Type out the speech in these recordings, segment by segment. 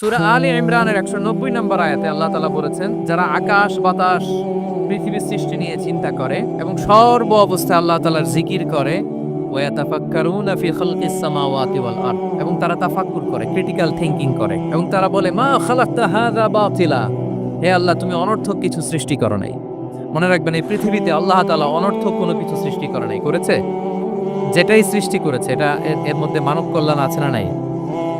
সূরা আলী ইমরানের একশো নব্বই নম্বর আয়াতে আল্লাহ তালা বলেছেন, যারা আকাশ, বাতাস, পৃথিবীর সৃষ্টি নিয়ে চিন্তা করে এবং সর্ব অবস্থায় আল্লাহ তালার জিকির করে এবং তারা তাফাক্কুর করে ক্রিটিক্যাল থিংকিং করে, এবং তারা বলে, মা খালাকতা বাতিলা। হে আল্লাহ, তুমি অনর্থক কিছু সৃষ্টি করো নাই। মনে রাখবেন, এই পৃথিবীতে আল্লাহ তাআলা অনর্থক কোনো কিছু সৃষ্টি করে নাই। করেছে? যেটাই সৃষ্টি করেছে, এটা এর মধ্যে মানব কল্যাণ আছে না নাই?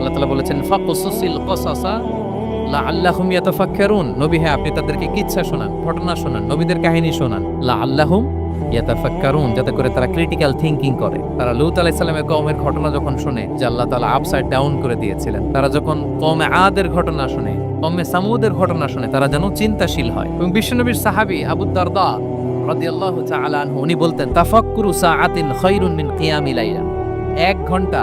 আল্লাহ তাআলা বলেছেন, ফাকুসুসিল কসাসা লা আল্লাহুম নবী হ্যাঁ আপনি তাদেরকে কিচ্ছা শোনান, ঘটনা শোনান, নবীদের কাহিনী শোনান। লা আল্লাহুম যাতে করে তারা ক্রিটিক্যাল থিংকিং করে। তারা লুত কওমের ঘটনা যখন যে আল্লাহ তাআলা আপসাইড ডাউন করে দিয়েছিলেন, তারা যখন কওমে আদের ঘটনা শুনে, কওমে সামুদের ঘটনা শুনে, তারা যেন চিন্তাশীল হয়। এবং বিশ্বনবীর সাহাবী আবু দারদা রাদিয়াল্লাহু তাআলা উনি বলতেন, তাফাক্কুরু সাআতিন খায়রুন মিন কিয়ামি লাইলা। এক ঘণ্টা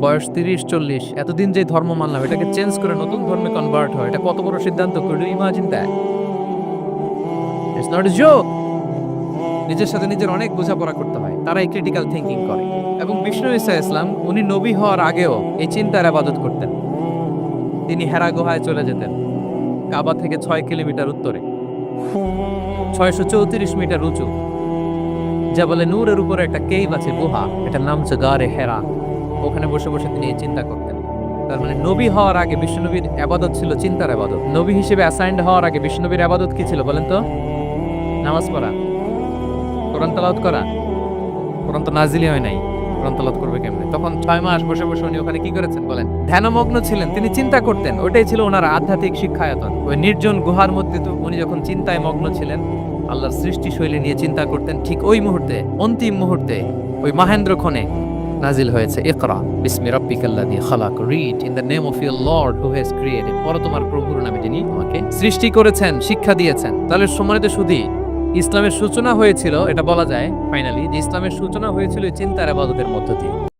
বয়স তিরিশ, চল্লিশ। এতদিন যে ধর্ম মানলাম, এটাকে চেঞ্জ করে নতুন ধর্মে কনভার্ট হয় এটা কত বড় সিদ্ধান্ত you imagine that it's not joke নিজের সাথে নিজের অনেক বোঝাপড়া করতে হয়। তারা এই ক্রিটিক্যাল থিঙ্কিং করে। এবং বিষ্ণু ইসা ইসলাম, উনি নবী হওয়ার আগেও এই চিন্তার আবাদত করতেন। তিনি হেরা গুহায় চলে যেতেন, কাবা থেকে ছয় কিলোমিটার উত্তরে। ছয়শো চৌত্রিশ মিটার উঁচু। যা বলে নূরের উপরে একটা কেইভ আছে, গুহা। এটার নাম হচ্ছে গারে হেরা। ওখানে বসে বসে তিনি এই চিন্তা করতেন। তার মানে নবী হওয়ার আগে বিষ্ণুনবীর আবাদত ছিল, চিন্তার আবাদত। নবী হিসেবে অ্যাসাইন্ড হওয়ার আগে বিষ্ণুনবীর আবাদত কি ছিল বলেন তো? নামাজ পড়া, কোরআন তালাওয়াত করা। কোরআন তো নাজিলি হয় নাই করবে কেমনে? তখন ছয় মাস বসে বসে উনি ওখানে কি করেছেন বলেন? ধ্যানমগ্ন ছিলেন, তিনি চিন্তা করতেন ওটাই ছিল ওনার আধ্যাত্মিক শিক্ষায়তন। ওই নির্জন গুহার মধ্যে তো উনি যখন চিন্তায় মগ্ন ছিলেন, আল্লাহর সৃষ্টি শৈলী নিয়ে চিন্তা করতেন, ঠিক ওই মুহূর্তে, অন্তিম মুহূর্তে, ওই মাহেন্দ্র ক্ষণে নাজিল হয়েছে। ইকরা, বিসমি রাব্বিকাল্লাযী খালাক। Read in the name of your lord who has created পর তোমার প্রভুর নামে যিনি তোমাকে সৃষ্টি করেছেন, শিক্ষা দিয়েছেন। তাহলে সম্মানিত শুধু ইসলামের সূচনা হয়েছিল, এটা বলা যায় ফাইনালি যে ইসলামের সূচনা হয়েছিল চিন্তার আবাদতের মধ্য দিয়ে।